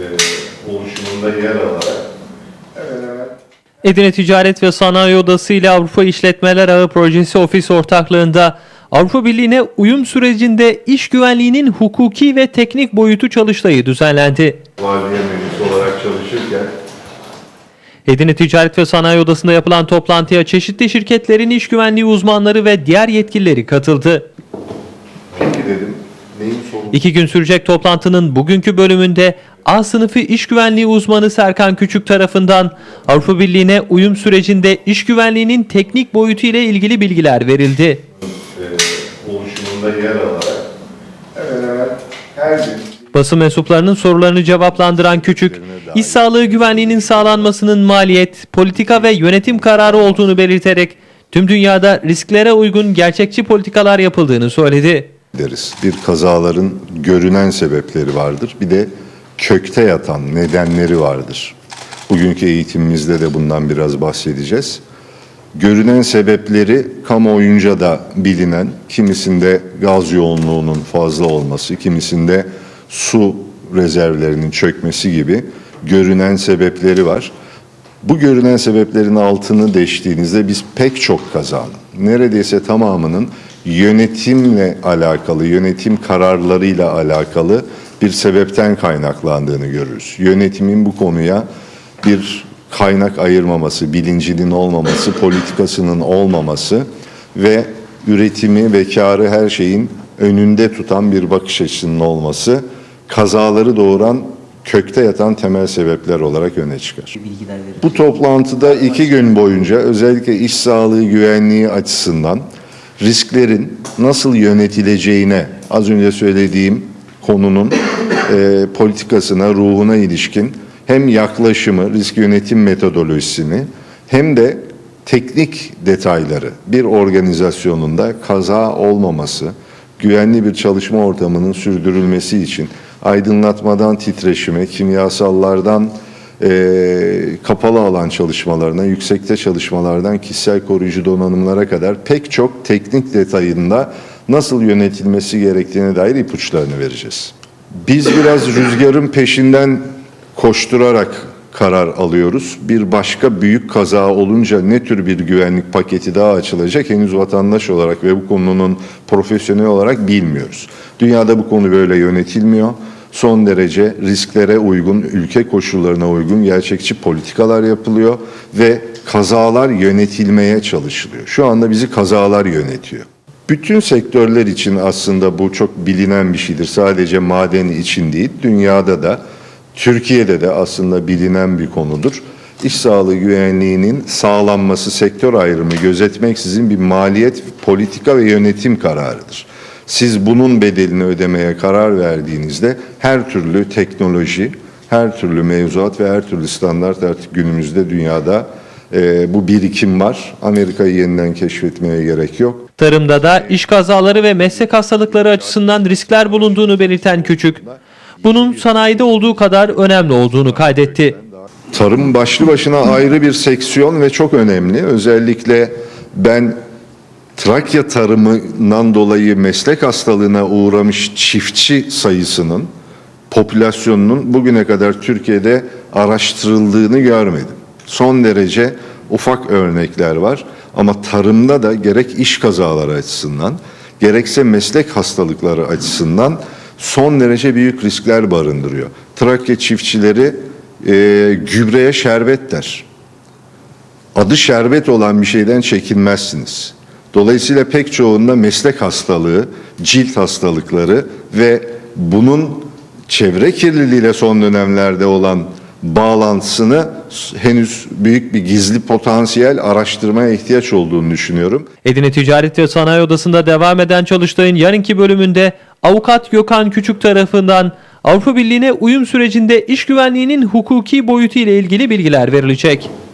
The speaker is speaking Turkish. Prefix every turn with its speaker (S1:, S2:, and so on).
S1: e, oluşumunda yer alarak
S2: Edirne Ticaret ve Sanayi Odası ile Avrupa İşletmeler Ağı Projesi Ofis ortaklığında Avrupa Birliği'ne uyum sürecinde iş güvenliğinin hukuki ve teknik boyutu çalıştayı düzenlendi.
S1: valiye mühendisi olarak çalışırken
S2: Edirne Ticaret ve Sanayi Odası'nda yapılan toplantıya çeşitli şirketlerin iş güvenliği uzmanları ve diğer yetkilileri katıldı. İki gün sürecek toplantının bugünkü bölümünde A sınıfı iş güvenliği uzmanı Serkan Küçük tarafından Avrupa Birliği'ne uyum sürecinde iş güvenliğinin teknik boyutu ile ilgili bilgiler verildi.
S1: e, oluşumunda yer alarak hemen hemen her gün
S2: Basın mensuplarının sorularını cevaplandıran Küçük, iş sağlığı güvenliğinin sağlanmasının maliyet, politika ve yönetim kararı olduğunu belirterek tüm dünyada risklere uygun gerçekçi politikalar yapıldığını söyledi.
S3: Deriz. Bir kazaların görünen sebepleri vardır. Bir de kökte yatan nedenleri vardır. Bugünkü eğitimimizde de bundan biraz bahsedeceğiz. Görünen sebepleri kamuoyunca da bilinen, kimisinde gaz yoğunluğunun fazla olması, kimisinde su rezervlerinin çökmesi gibi görünen sebepleri var. Bu görünen sebeplerin altını deştiğinizde biz pek çok kazanın, neredeyse tamamının yönetimle alakalı, yönetim kararlarıyla alakalı bir sebepten kaynaklandığını görürüz. Yönetimin bu konuya bir kaynak ayırmaması, bilincinin olmaması, politikasının olmaması ve üretimi ve karı her şeyin önünde tutan bir bakış açısının olması kazaları doğuran kökte yatan temel sebepler olarak öne çıkar. Bu toplantıda iki gün boyunca özellikle iş sağlığı güvenliği açısından risklerin nasıl yönetileceğine az önce söylediğim konunun e, politikasına, ruhuna ilişkin hem yaklaşımı, risk yönetim metodolojisini hem de teknik detayları bir organizasyonunda kaza olmaması, güvenli bir çalışma ortamının sürdürülmesi için aydınlatmadan titreşime, kimyasallardan eee, kapalı alan çalışmalarına, yüksekte çalışmalardan kişisel koruyucu donanımlara kadar pek çok teknik detayında nasıl yönetilmesi gerektiğine dair ipuçlarını vereceğiz. Biz biraz rüzgarın peşinden koşturarak karar alıyoruz. Bir başka büyük kaza olunca ne tür bir güvenlik paketi daha açılacak henüz vatandaş olarak ve bu konunun profesyonel olarak bilmiyoruz. Dünyada bu konu böyle yönetilmiyor. Son derece risklere uygun, ülke koşullarına uygun gerçekçi politikalar yapılıyor ve kazalar yönetilmeye çalışılıyor. Şu anda bizi kazalar yönetiyor. Bütün sektörler için aslında bu çok bilinen bir şeydir. Sadece maden için değil, dünyada da Türkiye'de de aslında bilinen bir konudur. İş sağlığı güvenliğinin sağlanması sektör ayrımı gözetmeksizin bir maliyet, politika ve yönetim kararıdır. Siz bunun bedelini ödemeye karar verdiğinizde her türlü teknoloji, her türlü mevzuat ve her türlü standart artık günümüzde dünyada e, bu birikim var. Amerika'yı yeniden keşfetmeye gerek yok.
S2: Tarımda da iş kazaları ve meslek hastalıkları açısından riskler bulunduğunu belirten Küçük, bunun sanayide olduğu kadar önemli olduğunu kaydetti.
S3: Tarım başlı başına ayrı bir seksiyon ve çok önemli. Özellikle ben Trakya tarımından dolayı meslek hastalığına uğramış çiftçi sayısının popülasyonunun bugüne kadar Türkiye'de araştırıldığını görmedim. Son derece ufak örnekler var ama tarımda da gerek iş kazaları açısından gerekse meslek hastalıkları açısından son derece büyük riskler barındırıyor. Trakya çiftçileri e, gübreye şerbet der. Adı şerbet olan bir şeyden çekinmezsiniz. Dolayısıyla pek çoğunda meslek hastalığı, cilt hastalıkları ve bunun çevre kirliliğiyle son dönemlerde olan bağlantısını henüz büyük bir gizli potansiyel araştırmaya ihtiyaç olduğunu düşünüyorum.
S2: Edirne Ticaret ve Sanayi Odası'nda devam eden çalıştayın yarınki bölümünde avukat Gökhan Küçük tarafından Avrupa Birliği'ne uyum sürecinde iş güvenliğinin hukuki boyutu ile ilgili bilgiler verilecek.